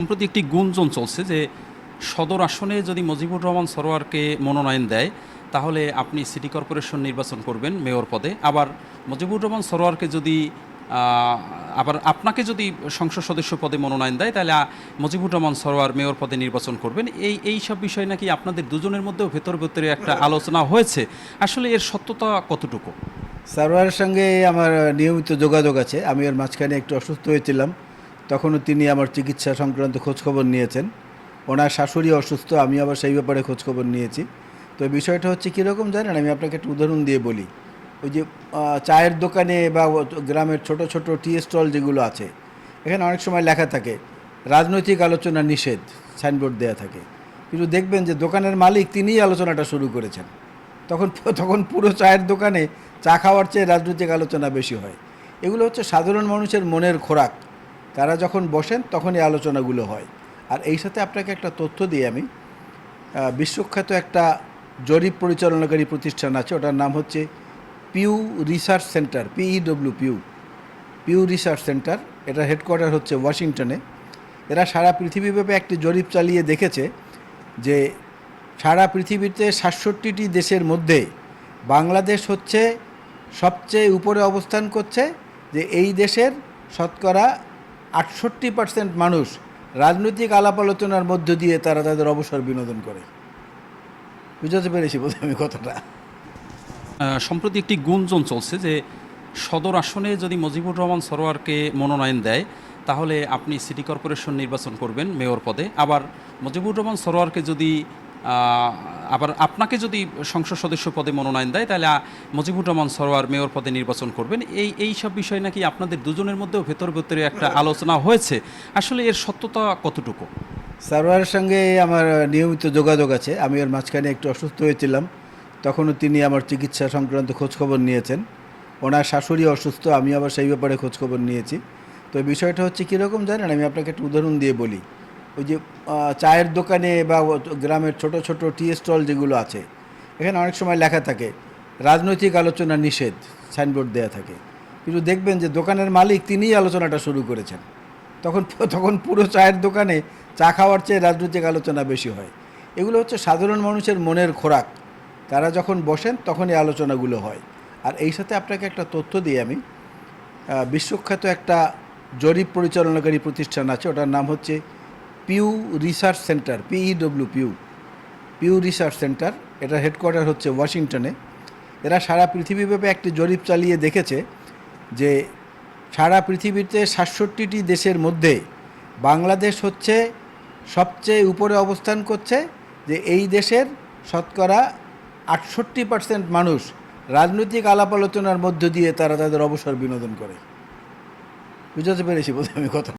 সম্প্রতি একটি গুঞ্জন চলছে যে সদর আসনে যদি মজিবুর রহমান সরোয়ারকে মনোনয়ন দেয়, তাহলে আপনি সিটি কর্পোরেশন নির্বাচন করবেন মেয়র পদে। আবার মজিবুর রহমান সরোয়ারকে যদি আবার আপনাকে যদি সংসদ সদস্য পদে মনোনয়ন দেয়, তাহলে মজিবুর রহমান সরোয়ার মেয়র পদে নির্বাচন করবেন। এই এই সব বিষয় নাকি আপনাদের দুজনের মধ্যেও ভেতর ভেতরে একটা আলোচনা হয়েছে। আসলে এর সত্যতা কতটুকু? সারোয়ারের সঙ্গে আমার নিয়মিত যোগাযোগ আছে। আমি ওর মাঝখানে একটু অসুস্থ হয়েছিলাম। তখনও তিনি আমার চিকিৎসা সংক্রান্ত খোঁজখবর নিয়েছেন। ওনার শাশুড়ি অসুস্থ, আমি আবার সেই ব্যাপারে খোঁজখবর নিয়েছি। তো বিষয়টা হচ্ছে কীরকম জানেন? আমি আপনাকে একটা উদাহরণ দিয়ে বলি। ওই যে চায়ের দোকানে বা গ্রামের ছোট ছোট টি স্টল যেগুলো আছে, এখানে অনেক সময় লেখা থাকে, রাজনৈতিক আলোচনা নিষেধ, সাইনবোর্ড দেয়া থাকে। কিন্তু দেখবেন যে দোকানের মালিক তিনিই আলোচনাটা শুরু করেছেন। তখন তখন পুরো চায়ের দোকানে চা খাওয়ার চেয়ে রাজনৈতিক আলোচনা বেশি হয়। এগুলো হচ্ছে সাধারণ মানুষের মনের খোরাক। তারা যখন বসেন তখন এই আলোচনাগুলো হয়। আর এই সাথে আপনাকে একটা তথ্য দিই আমি। বিশ্বখ্যাত একটা জরিপ পরিচালনাকারী প্রতিষ্ঠান আছে, ওটার নাম হচ্ছে Pew research centre, P E W, Pew. Pew research centre এটা হেডকোয়ার্টার হচ্ছে ওয়াশিংটনে। এরা সারা পৃথিবীব্যাপী একটি জরিপ চালিয়ে দেখেছে যে সারা পৃথিবীতে সাতষট্টিটি দেশের মধ্যে বাংলাদেশ হচ্ছে সবচেয়ে উপরে অবস্থান করছে, যে এই দেশের শতকরা আটষট্টি পার্সেন্ট মানুষ রাজনৈতিক আলাপ আলোচনার মধ্য দিয়ে তারা তাদের অবসর বিনোদন করে। বুঝতে পেরেছি বোধ আমি কথাটা। সম্প্রতি একটি গুঞ্জন চলছে যে সদর আসনে যদি মজিবুর রহমান সরোয়ারকে মনোনয়ন দেয়, তাহলে আপনি সিটি কর্পোরেশন নির্বাচন করবেন মেয়র পদে। আবার মজিবুর রহমান সরোয়ারকে যদি আবার আপনাকে যদি সংসদ সদস্য পদে মনোনয়ন দেয় তাহলে মুজিবুর রহমান সরোয়ার মেয়র পদে নির্বাচন করবেন। এই এই সব বিষয় নাকি আপনাদের দুজনের মধ্যেও ভেতর ভেতরে একটা আলোচনা হয়েছে। আসলে এর সত্যতা কতটুকু? সারোয়ারের সঙ্গে আমার নিয়মিত যোগাযোগ আছে। আমি ওর মাঝখানে একটু অসুস্থ হয়েছিলাম। তখনও তিনি আমার চিকিৎসা সংক্রান্ত খোঁজখবর নিয়েছেন। ওনার শাশুড়ি অসুস্থ আমি আবার সেই ব্যাপারে খোঁজখবর নিয়েছি। তো বিষয়টা হচ্ছে কীরকম জানেন? আমি আপনাকে একটা উদাহরণ দিয়ে বলি। ওই যে চায়ের দোকানে বা গ্রামের ছোট ছোট টি স্টল যেগুলো আছে, এখানে অনেক সময় লেখা থাকে, রাজনৈতিক আলোচনা নিষেধ, সাইনবোর্ড দেওয়া থাকে। কিন্তু দেখবেন যে দোকানের মালিক তিনিই আলোচনাটা শুরু করেছেন। তখন তখন পুরো চায়ের দোকানে চা খাওয়ার চেয়ে রাজনৈতিক আলোচনা বেশি হয়। এগুলো হচ্ছে সাধারণ মানুষের মনের খোরাক। তারা যখন বসেন তখন এই আলোচনাগুলো হয়। আর এই সাথে আপনাকে একটা তথ্য দিই আমি। বিশ্বখ্যাত একটা জরিপ পরিচালনাকারী প্রতিষ্ঠান আছে, ওটার নাম হচ্ছে Pew research centre P E W Pew. Pew research centre, এটা হেডকোয়ার্টার হচ্ছে ওয়াশিংটনে। এরা সারা পৃথিবীব্যাপী একটি জরিপ চালিয়ে দেখেছে যে সারা পৃথিবীতে সাতষট্টিটি দেশের মধ্যে বাংলাদেশ হচ্ছে সবচেয়ে উপরে অবস্থান করছে যে এই দেশের শতকরা আটষট্টি পার্সেন্ট মানুষ রাজনৈতিক আলাপ আলোচনার মধ্য দিয়ে তারা তাদের অবসর বিনোদন করে। বুঝতে পেরেছি বোধ আমি কথা